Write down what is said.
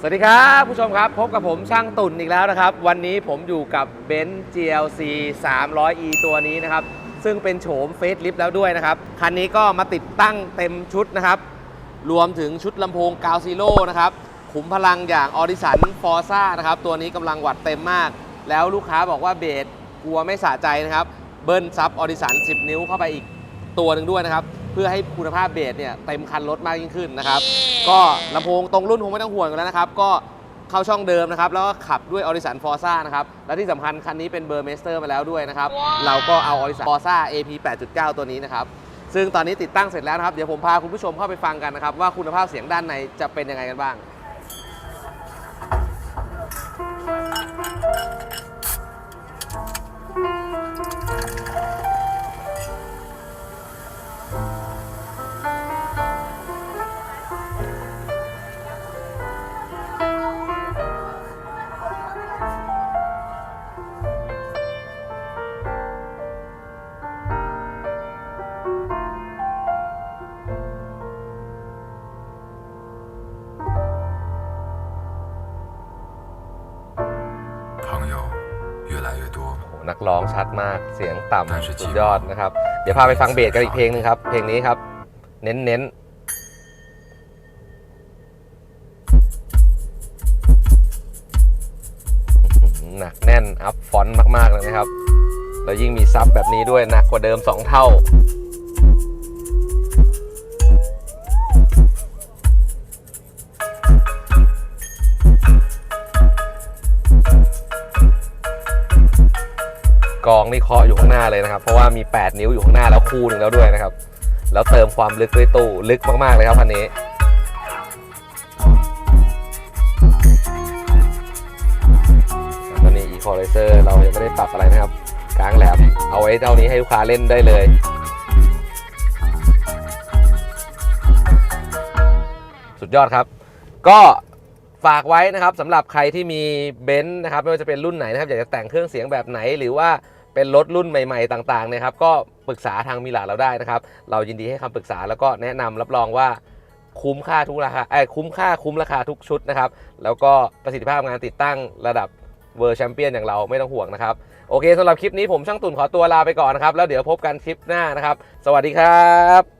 สวัสดีครับผู้ชมครับ พบกับผมช่างตุ่นอีกแล้วนะครับ วันนี้ผมอยู่กับเบนซ์ GLC 300e ตัวนี้นะครับ ซึ่งเป็นโฉมเฟสลิฟแล้วด้วยนะครับ คันนี้ก็มาติดตั้งเต็มชุดนะครับ รวมถึงชุดลำโพงกาวซีโร่นะครับ ขุมพลังอย่างออดิสันฟอร์ซ่านะครับ ตัวนี้กำลังวัดเต็มมาก แล้วลูกค้าบอกว่าเบสกลัวไม่สะใจนะครับ เบิ้ลซับออดิสัน 10 นิ้วเข้าไปอีกตัวหนึ่งด้วยนะครับ พื่อให้คุณภาพเบสเนี่ยเต็มคันรถมากยิ่งขึ้นนะครับ ก็ลำโพงตรงรุ่นคงไม่ต้องห่วงกันแล้วนะครับ ก็เข้าช่องเดิมนะครับ แล้วก็ขับด้วยออริสันฟอร์ซ่านะครับ และที่สำคัญคันนี้เป็นเบอร์เมสเตอร์มาแล้วด้วยนะครับ เราก็เอาออริสันฟอร์ซ่า AP 8.9 ตัวนี้นะครับ ซึ่งตอนนี้ติดตั้งเสร็จแล้วนะครับ เดี๋ยวผมพาคุณผู้ชมเข้าไปฟังกันนะครับว่าคุณภาพเสียงด้านในจะเป็นยังไงกันบ้าง นักร้องชัดมากเสียงต่นั่นคือำจริสุงดยอดนะครับ เดี๋ยวพาไปฟังเบสกันอีกเพลงหนึงครับ เพลงนี้ครับ เน้นเน้นอื้อหือหนักแน่นอัพฟอนต์มาก ๆ เลยนะครับ แล้วยิ่งมีซับแบบนี้ด้วยหนักกว่าเดิม 2 เท่า กองนี่เคาะอยู่ข้างหน้าเลยนะครับ เพราะว่ามี 8 นิ้วอยู่ข้างหน้าแล้วคู่หนึ่งแล้วด้วยนะครับ แล้วเติมความลึกด้วยตู้ลึกมากๆเลยครับคันนี้ตอนนี้ Equalizer เรายังไม่ได้ปรับอะไรนะครับกลางแหลมเอาไว้เท่านี้ให้ลูกค้าเล่นได้เลยสุดยอดครับ ก็ฝากไว้นะครับสำหรับใครที่มีเบนซ์นะครับไม่ว่าจะเป็นรุ่นไหนนะครับอยากจะแต่งเครื่องเสียงแบบไหนหรือว่า เป็นรถรุ่นใหม่ๆต่างๆนะครับก็ปรึกษาทางมิลาเราได้นะครับ เรายินดีให้คำปรึกษาแล้วก็แนะนำรับรองว่าคุ้มค่าทุกราคาไอ้คุ้มค่าคุ้มราคาทุกชุดนะครับ แล้วก็ประสิทธิภาพงานติดตั้งระดับเวอร์แชมเปี้ยนอย่างเราไม่ต้องห่วงนะครับ โอเคสำหรับคลิปนี้ผมช่างตุนขอตัวลาไปก่อนนะครับ แล้วเดี๋ยวพบกันคลิปหน้านะครับ สวัสดีครับ